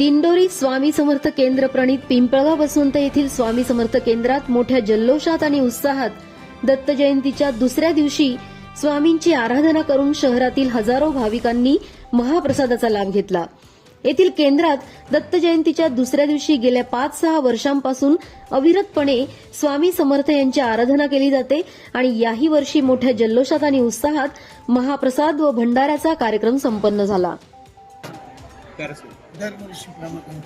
दिंडोरी स्वामी समर्थ केंद्र प्रणित पिंपळगाव वसंत येथील स्वामी समर्थ केंद्रात मोठ्या जल्लोषात आणि उत्साहात दत्त जयंतीच्या दुसऱ्या दिवशी स्वामींची आराधना करून शहरातील हजारो भाविकांनी महाप्रसादाचा लाभ घेतला. येथील केंद्रात दत्त जयंतीच्या दुसऱ्या दिवशी गेल्या पाच सहा वर्षांपासून अविरतपणे स्वामी समर्थ यांची आराधना केली जाते आणि याही वर्षी मोठ्या जल्लोषात आणि उत्साहात महाप्रसाद व भंडाऱ्याचा कार्यक्रम संपन्न झाला. दरवर्षीप्रमाणे.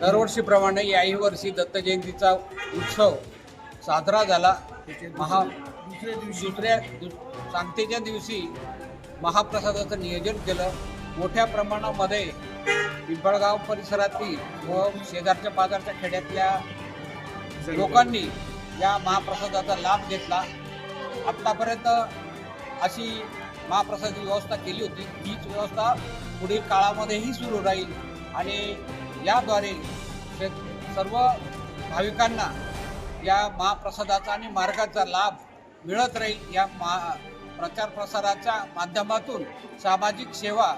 दरवर्षीप्रमाणे याही वर्षी दत्त जयंतीचा उत्सव साजरा झाला. महा दुसऱ्या दिवशी दुसऱ्या दु- सांगतेच्या दिवशी महाप्रसादाचं नियोजन केलं. मोठ्या प्रमाणामध्ये पिंपळगाव परिसरातील व शेजारच्या पाजारच्या खेड्यातल्या लोकांनी या महाप्रसादाचा लाभ घेतला. आत्तापर्यंत अशी महाप्रसादाची व्यवस्था केली होती. तीच व्यवस्था पुढील काळामध्येही सुरू राहील. आणि याद्वारे सर्व भाविकांना या महाप्रसादाचा आणि मार्गाचा लाभ मिळत राहील. या महा प्रचार प्रसाराच्या माध्यमातून सामाजिक सेवा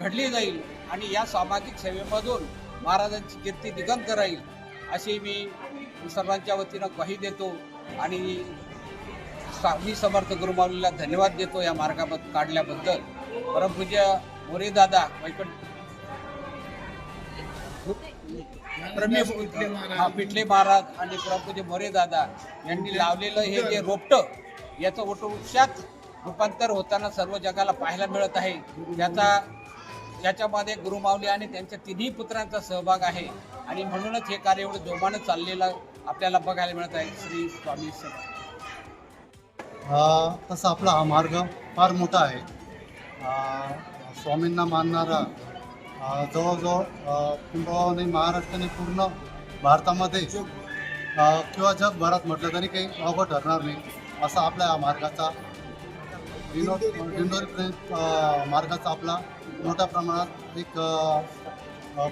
घडली जाईल आणि या सामाजिक सेवेमधून महाराजांची कीर्ती दिगंत राहील अशी मी सर्वांच्या वतीनं ग्वाही देतो. आणि स्वामी समर्थ गुरुमाऊलीला धन्यवाद देतो या मार्गाबद्दल काढल्याबद्दल. परमपूज्य मोरे दादा वैकुंठ प्रमे पिठले महाराज. आणि परमपूज्य मोरे दादा यांनी लावलेलं हे जे रोपटं याचं वटवृक्षात रूपांतर होताना सर्व जगाला पाहायला मिळत आहे. त्याचा याच्यामध्ये गुरुमाऊली आणि त्यांच्या तिन्ही पुत्रांचा सहभाग आहे. आणि म्हणूनच हे कार्य एवढं जोमानं चाललेलं आपल्याला बघायला मिळत आहे. श्री स्वामी तसा आपला हा मार्ग फार मोठा आहे. स्वामींना मानणारा जवळजवळ अ, महाराष्ट्राने पूर्ण भारतामध्ये किंवा जगभरात म्हटलं तरी काही अवघड ठरणार नाही असा आपला हा मार्गाचा विनोद दिंडोरी मार्गाचा आपला मोठ्या प्रमाणात एक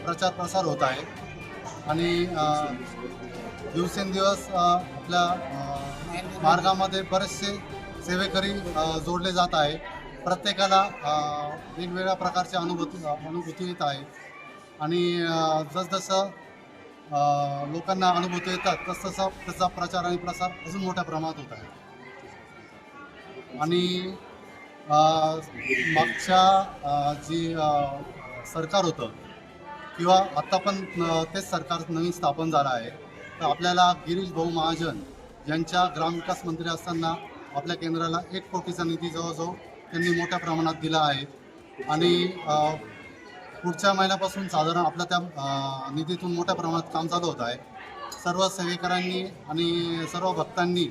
प्रचार प्रसार होत आहे. आणि दिवसेंदिवस आपल्या मार्गामध्ये बरेचसे सेवेकरी जोडले जात आहे. प्रत्येकाला वेगवेगळ्या प्रकारच्या अनुभूती अनुभूती येत आहे. आणि जसजसं लोकांना अनुभूती येतात तसतसा त्याचा प्रचार आणि प्रसार अजून मोठ्या प्रमाणात होत आहे. आणि मागच्या जी सरकार होतं किंवा आत्ता पण तेच सरकार नवीन स्थापन झालं आहे. आपल्याला गिरीश भाऊ महाजन यांच्या ग्रामविकास मंत्री असताना आपल्या केंद्राला एक कोटीचा निधी जवळजवळ त्यांनी मोठ्या प्रमाणात दिला आहे. आणि पुढच्या महिन्यापासून साधारण आपल्या त्या निधीतून मोठ्या प्रमाणात काम चालू होत आहे. सर्व सेवेकरांनी आणि सर्व भक्तांनी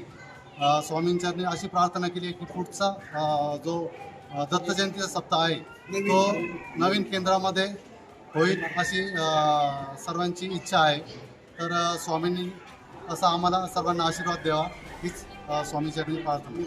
अ, स्वामींच्यानी अशी प्रार्थना केली आहे की पुढचा जो दत्त जयंतीचा सप्ताह आहे तो नवीन केंद्रामध्ये होईल अशी सर्वांची इच्छा आहे. तर स्वामींनी असा आम्हाला सर्वांना आशीर्वाद द्यावा. हीच अ, स्वामीचरणी प्रार्थना.